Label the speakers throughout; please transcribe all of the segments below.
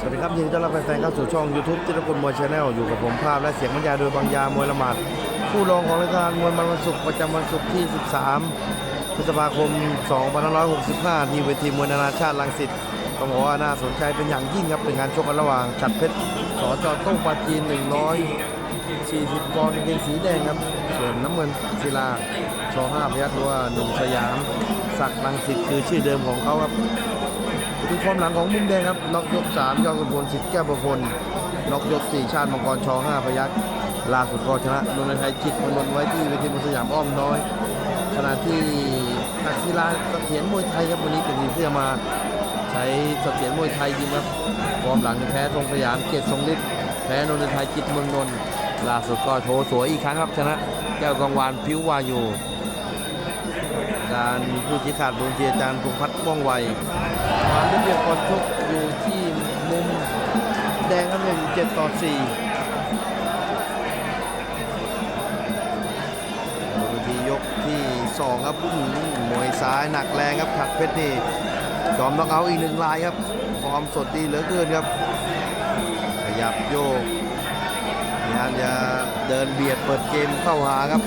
Speaker 1: สวัสดีครับยินดีต้อนรับแฟนๆเข้าสู่ช่อง YouTube จิตรกุลมวยชาแนลอยู่กับผมภาพและเสียงบรรยายโดยบางยามวยละหมาดผู้รองของรายการมวยมันวันศุกร์ประจำวันศุกร์ที่ 13 พฤษภาคม 2565 ที่เวทีมวยนานาชาติลังสิตต้องบอกว่าน่าสนใจเป็นอย่างยิ่งครับเป็นงานชกกันระหว่างฉัดเพชรสอจอโต้งปาจีน 140ปอนด์กางเกงสีแดงครับ ส่วนน้ำเงินศิลาชอ5พยัคฆ์หรือว่าหนุ่มสยามศักดิ์ลังสิตคือชื่อเดิมของเขาครับ ดูความหลังของมุมแดงครับน็อกยก3ยอดสุพลสิทธิ์แก้วประพลน็อกยก4ชาติมังกรชอ5พยัคล่าสุดก็ชนะนนทไทยจิตมนนไว้ที่เวทีมวยสยามอ้อมน้อยขณะที่นักกีฬาเสถียรมวยไทยครับวันนี้เป็นทีเสื้อมาใช้เสถียรมวยไทยยิงครับฟอร์มหลังแพ้ทรงสยามเกียรติทรงฤทธิ์แพ้นนทไทยจิตเมืองนนท์ล่าสุดก็โชว์สวยอีกครั้งครับชนะแก้วกังวานพิ้ววายูการผู้ชี้ขาดบนเจียจารย์พงษ์พัฒน์ว่องไว ความได้เปรียบก่อนชกอยู่ที่มุมแดงครับเนี่ยอยู่เจ็ดต่อสี่บนเวทียกที่สองครับอื้อหือมวยซ้ายหนักแรงครับขัดเพชรนี่จอมต้องเอาอีกหนึ่งลายครับฟอร์มสดดีเหลือเกินครับ ขยับโยกพยายามจะเดินเบียดเปิดเกมเข้าหาครับ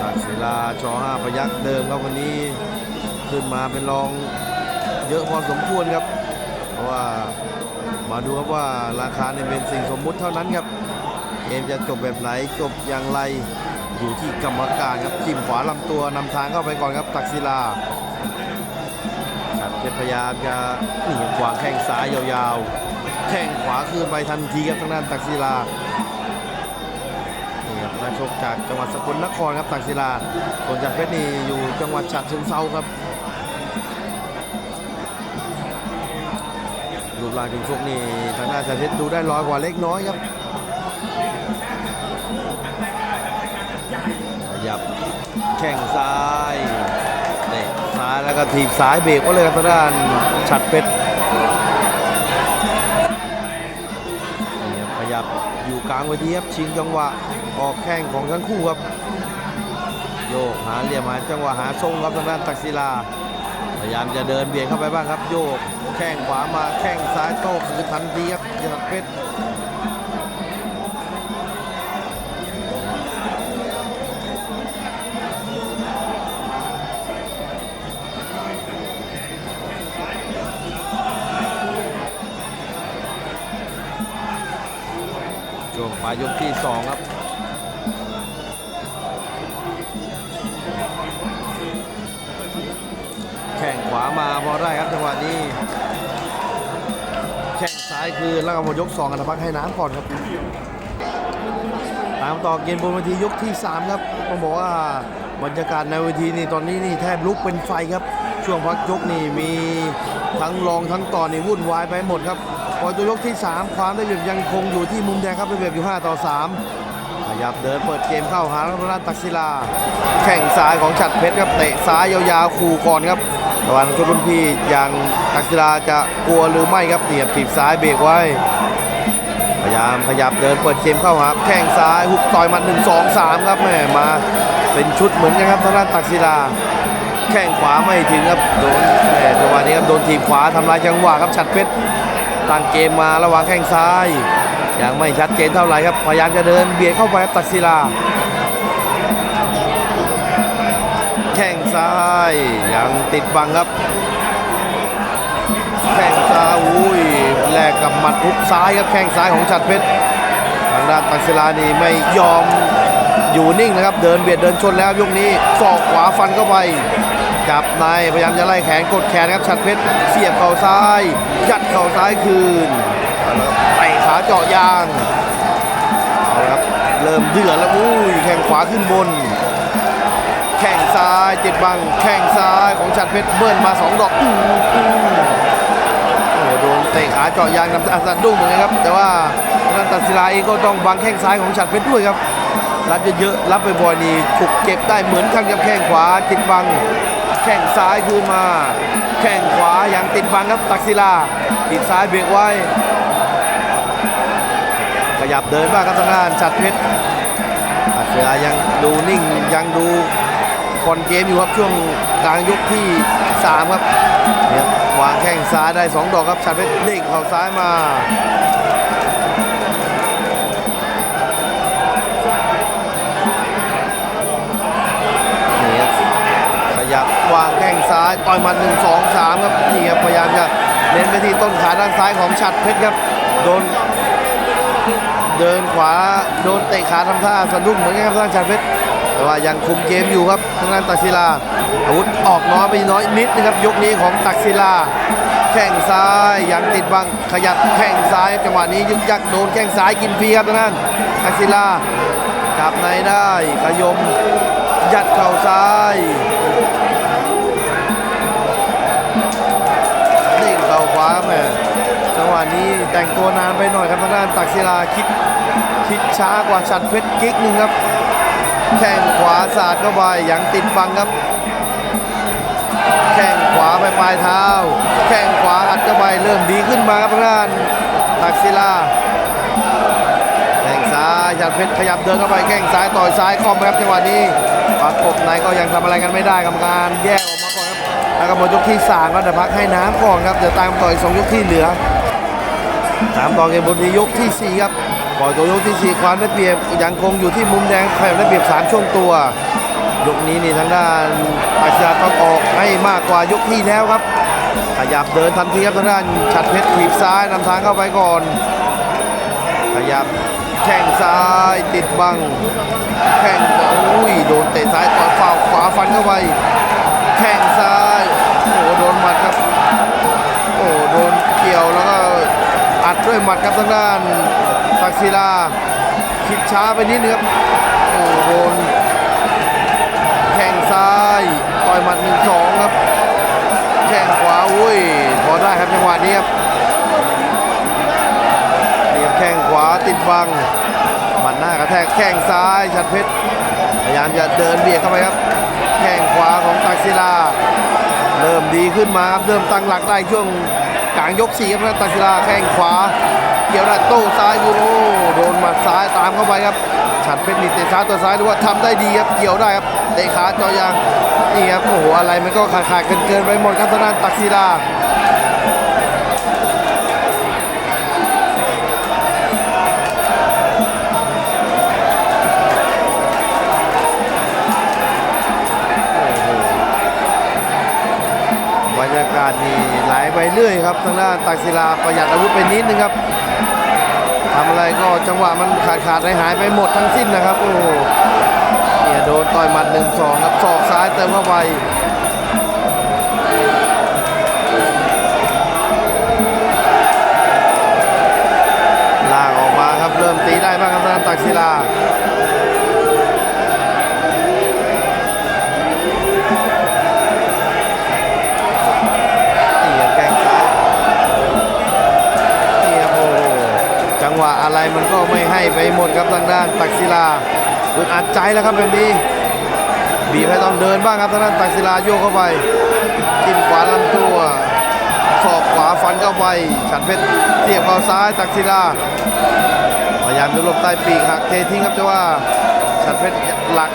Speaker 1: จากศิลาชอห้าพยักเดิมครับวันนี้ ขึ้นมาเป็นรองเยอะพอสมควรครับ เพราะว่ามาดูครับว่าราคาเนี่ยเป็นสิ่งสมมุติเท่านั้นครับ เกมจะจบแบบไหนจบอย่างไรอยู่ที่กรรมการครับจิ้มขวาลำตัวนำทางเข้าไปก่อนครับตักศิลาชัดเพชรพยายามจะหนีขวางแข้งซ้ายยาวๆ แข้งขวาคืนไปทันทีครับทางด้านตักศิลานี่ครับนักชกจากจังหวัดสกลนครครับตักศิลาส่วนจากเพชรนี่อยู่จังหวัดฉะเชิงเซาครับ รูปร่างถึงชกนี่ทางด้านจากเพชรดูได้ร้อยกว่าเล็กน้อยครับขยับแข้งซ้ายเตะซ้ายแล้วก็ถีบซ้ายเบรกก็เลยครับทางด้านฉัดเพชรขยับอยู่กลางเวทีครับชิงจังหวะออกแข้งของทั้งคู่ครับโยกหาเหลี่ยมหาจังหวะหาทรงครับทางด้านตักศิลาพยายามจะเดินเบียดเข้าไปบ้างครับโยก แข้งขวามาแข้งซ้ายโต้คือทันทีครับยอดเพชรช่วงปลายยกที่สองครับแข้งขวามาพอได้ครับจังหวะนี้ แข้งซ้ายคืนแล้วก็หมดยก2กันพักให้น้ำก่อนครับ ตามต่อเกมบนเวทียกที่ 3 ครับ ต้องบอกว่าบรรยากาศในเวทีนี่ตอนนี้นี่แทบลุกเป็นไฟครับ ช่วงพักยกนี่มีทั้งรองทั้งต่อนี่วุ่นวายไปหมดครับพอตัวยกที่ 3 ความได้เปรียบยังคงอยู่ที่มุมแดงครับได้เปรียบอยู่ 5 ต่อ 3 ขยับเดินเปิดเกมเข้าหาทางด้านตักศิลา แข่งซ้ายของฉัดเพชรครับเตะซ้ายยาวๆขู่ก่อนครับ ระหว่างชุดรุ่นพี่อย่างตักศิลาจะกลัวหรือไม่ครับเตียบถีบซ้ายเบรกไว้ พยายามขยับเดินเปิดเกมเข้าหาแข้งซ้ายหุกต่อยหมัด1 2 3ครับแม่มาเป็นชุดเหมือนกันครับทางด้านตักศิลาแข้งขวาไม่ถึงครับโดนแม่จังหวะนี้ครับโดนทีบขวาทำลายจังหวะครับฉัดเพชรตั้งเกมมาระหว่างแข้งซ้ายยังไม่ชัดเจนเท่าไหร่ครับพยายามจะเดินเบียดเข้าไปครับตักศิลา ซ้ายยังติดบังครับแข้งซ้ายอุ้ยแลกกับหมัดฮุกซ้ายครับแข้งซ้ายของฉัดเพชรทางด้านตักศิลานี่ไม่ยอมอยู่นิ่งนะครับ เดินเบียดเดินชนแล้วยกนี้ศอกขวาฟันเข้าไปจับในพยายามจะไล่แขนกดแขนครับฉัดเพชรเสียบเข่าซ้ายยัดเข่าซ้ายคืนเตะขาเจาะยางเอาละครับเริ่มเดือดแล้วอุ้ยแข้งขวาขึ้นบน แข้งซ้ายติดบังแข้งซ้ายของชัดเพชรเบิ้ลมาสองดอกโอ้โดนเตะขาเจาะยางนำอัดดุ้งเหมือนกันครับ แต่ว่าทางด้านตัดศิลาเองก็ต้องบังแข้งซ้ายของชัดเพชรด้วยครับ รับเยอะๆรับไปบ่อยนี่ถูกเก็บได้เหมือนกันกับแข้งขวาติดบังแข้งซ้ายคืนมา แข้งขวาอยังติดบังครับตักศิลาติดซ้ายเบรกไว้ ขยับเดินบ้างครับทางด้านชัดเพชรตัดเวลายังดูนิ่งยังดู ผ่อนเกมอยู่ครับช่วงกลางยกที่ 3 ครับเนี่ยวางแข้งซ้ายได้ 2 ดอกครับชัดเพชรเด้งเข่าซ้ายมานี่ครับขยับวางแข้งซ้ายต่อยมัดหนึ่งสองสามครับนี่ครับพยายามจะเน้นไปที่ต้นขาด้านซ้ายของฉัดเพชรครับโดนเดินขวาโดนเตะขาทำท่าสะดุ้งเหมือนกันครับทางฉัดเพชร แต่ว่ายังคุมเกมอยู่ครับทางด้านตักศิลาอาวุธออกน้อยไปน้อยนิดนะครับยกนี้ของตักศิลา แข้งซ้ายยังติดบังขยับแข้งซ้ายจังหวะนี้ยึกยักโดนแข้งซ้ายกินฟรีครับทางด้านตักศิลาจับในได้ขยมยัดเข่าซ้ายเด้งเข่าขวาแม่จังหวะนี้แต่งตัวนานไปหน่อยครับทางด้านตักศิลาคิดคิดช้ากว่าชัดเพชรกิ๊กหนึ่งครับ แข้งขวาสาดเข้าไปยังติดฟังครับ แข้งขวาไปปลายเท้า แข้งขวาอัดเข้าไปเริ่มดีขึ้นมาครับทางด้านตักศิลาแข้งซ้ายชัดเพชรขยับเดินเข้าไปแข้งซ้ายต่อยซ้ายคอมครับจังหวะนี้ประกบในก็ยังทำอะไรกันไม่ได้กรรมการแยกออกมาก่อนครับแล้วก็หมดยกที่สามก็เดี๋ยวพักให้น้ำก่อนครับเดี๋ยวตามต่อยสองยกที่เหลือตามต่อเกมบนนี้ยกที่สี่ครับ ปล่อยตัวยกที่สี่ความได้เปรียบยังคงอยู่ที่มุมแดงใครได้เปรียบสามช่วงตัวยกนี้นี่ทางด้านอาชญาต้องออกให้มากกว่ายกที่แล้วครับ ขยับเดินทันทีครับทางด้านฉัดเพชรถีบซ้ายนำทางเข้าไปก่อน ขยับแข้งซ้ายติดบัง แข้งขวาอุ้ยโดนเตะซ้ายต่อยฝ่าขวาฟันเข้าไป แข้งซ้ายโอ้โดนหมัดครับ โอ้โดนเกี่ยวแล้วก็อัดด้วยหมัดครับทางด้าน ศิลาคิดช้าไปนิดนึงครับโอ้โหโดนแข้งซ้ายต่อยหมัดหนึ่งสองครับแข้งขวาอุ้ยพอได้ครับจังหวะนี้ครับเหลียมแข้งขวาติดบังหมันหน้ากระแทกแข้งซ้ายชัดเพชรพยายามจะเดินเบียดเข้าไปครับแข้งขวาของตักศิลา เริ่มดีขึ้นมาครับเริ่มตั้งหลักได้ช่วงกลางยกสี่ครับตักศิลาแข้งขวา เกี่ยวได้โต้ซ้ายอยู่โอ้โดนหมัดซ้ายตามเข้าไปครับ ฉัดเพชรนี่เตะซ้ายตัวซ้ายหรือว่าทำได้ดีครับเกี่ยวได้ครับเตะขาจอยางนี่ครับโอ้โหอะไรมันก็ขาดขาดเกินเกินไปหมดครับทางด้านตักศิลาบรรยากาศนี่ไหลไปเรื่อยครับทางด้านตักศิลาประหยัดอาวุธไปนิดนึงครับ ทำอะไรก็จังหวะมันขาดขาดหายหายไปหมดทั้งสิ้นนะครับโอ้โหเนี่ยโดนต่อยหมัดหนึ่งสองครับศอกซ้ายเติมเข้าไปลากออกมาครับเริ่มตีได้บ้างครับทางด้านตักศิลา มันก็ไม่ให้ไปหมดครับทางด้านตักศิลาอึดอัดใจแล้วครับแบบนี้บีบให้ต้องเดินบ้างครับทางด้านตักศิลาโยกเข้าไปจิ้มขวาลำตัวศอกขวาฟันเข้าไปฉันเพชรเสียบเข้าซ้ายตักศิลาพยายามจะหลบใต้ปีกหักเททิ้งครับแต่ว่าฉันเพชรหลัก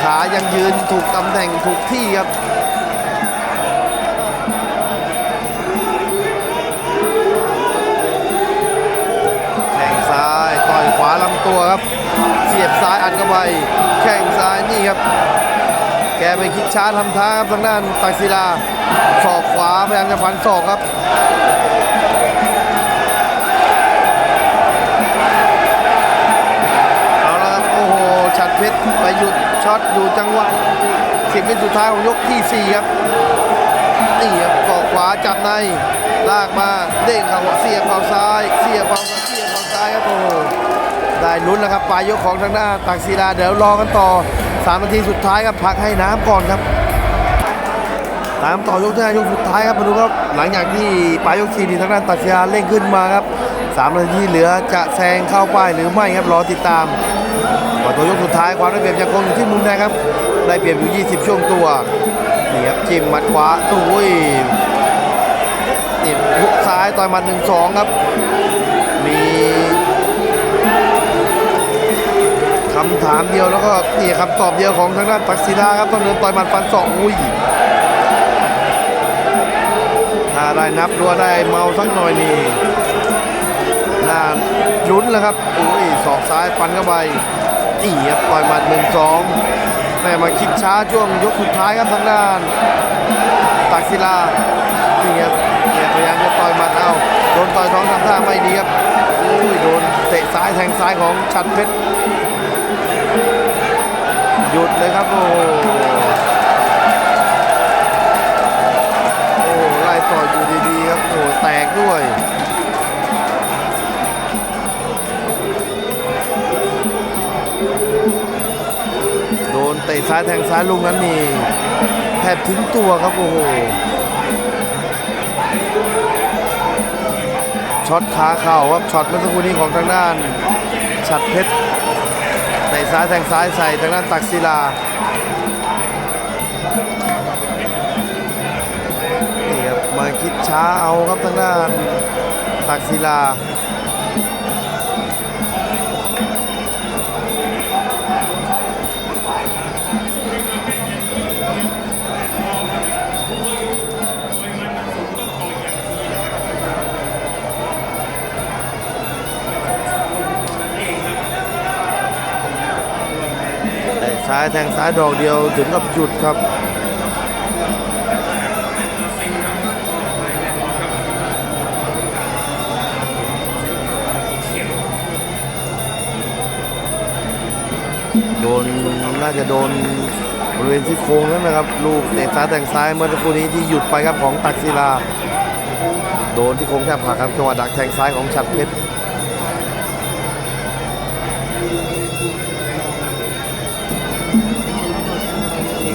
Speaker 1: ขายังยืนถูกตำแหน่งถูกที่ครับ ไปคิดช้าทำท่าครับทางด้านตักศิลาศอกขวาพยายามจะฟันศอกครับเอาละครับโอ้โหฉัดเพชรไปหยุดช็อตอยู่จังหวะสิบวิสุดท้ายของยกที่สี่ครับนี่ครับเกขวาจับในลากมาเด้งเข่าเสียบเข่าซ้าย เสียบเข่าเสียบเข่าซ้ายครับโอ้โหได้ลุ้นแล้วครับปลายยกของทางด้านตักศิลาเดี๋ยวรอกันต่อ 3นาทีสุดท้ายครับพักให้น้ำก่อนครับ ตามต่อยกที่ยกสุดท้ายครับมาดูครับหลังจากที่ปลายยกสี่นี่ทางด้านตักศิลาเร่งขึ้นมาครับสามนาทีเหลือจะแซงเข้าป้ายหรือไม่ครับรอติดตามก่อนตัวยกสุดท้ายความได้เปรียบยังคงอยู่ที่มุมแดงครับ ได้เปรียบอยู่ 20 ช่วงตัวนี่ครับจิ้มมัดขวาโอ้ยนี่หุกซ้ายต่อยมัดหนึ่งสองครับำถามเดียวแล้วก็นี่คำตอบเดียวของทางด้านตักศิลาครับต้องเดินต่อยหมัดฟันศอกอุ้ยถ้าได้นับดัวได้เมาสักหน่อยนี่น่าลุ้นแล้วครับอุ้ยศอกซ้ายฟันเข้าไปนี่ครับต่อยหมัดหนึ่งสองแม่มาคิดช้าช่วงยกสุดท้ายครับทางด้านตักศิลานี่ครับเนี่ยพยายามจะต่อยหมัดเอาโดนต่อยท้องทำท่าไม่ดีครับอุ้ยโดนเตะซ้ายแทงซ้ายของชัดเพชร หยุดเลยครับโอ้โอ้ไล่ต่อยอยู่ดีๆครับโอ้แตกด้วยโดนเตะซ้ายแทงซ้ายลูกนั้นนี่แทบทิ้งตัวครับโอ้โหช็อตขาเข่าครับช็อตเมื่อสักครู่นี้ของทางด้านฉัดเพชร ซ้ายแทงซ้ายใส่ทางด้านตักศิลานี่ครับมาคิดช้าเอาครับทางด้านตักศิลาายแทงซ้ายดอกเดียวถึงกับหยุดครับโดนน่าจะโดนบริเวณที่โค้งนั่นนะครับ ลูกเตะซ้ายแทงซ้ายเมื่อสักครู่นี้ที่หยุดไปครับของตักศิลา โดนที่โค้งแทบหักครับจังหวะดักแทงซ้ายของฉัดเพชร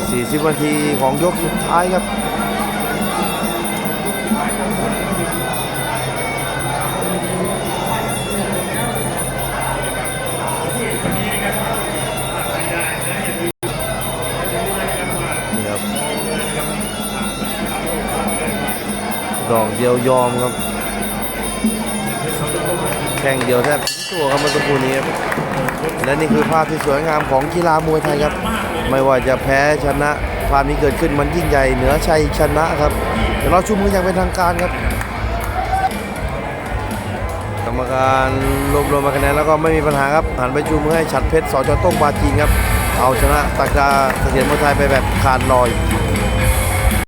Speaker 1: 40นาทีของยกสุดท้ายครับนี่ครับดอกเดียวยอมครับ แข่งเดียวแทบทิ้งตัวครับเมื่อสักครู่นี้ครับ และนี่คือภาพที่สวยงามของกีฬามวยไทยครับ ไม่ว่าจะแพ้ชนะภาพนี้เกิดขึ้นมันยิ่งใหญ่เหนือชัยชนะครับเดี๋ยวเราชุมกันอย่างเป็นทางการครับ กรรมการรวบรวมคะแนนแล้วก็ไม่มีปัญหาครับหันไปชูมือให้ฉัดเพชรสอจอต้งบาจีนครับ เอาชนะตากดาเสถียรมวยไทยไปแบบขาดลอย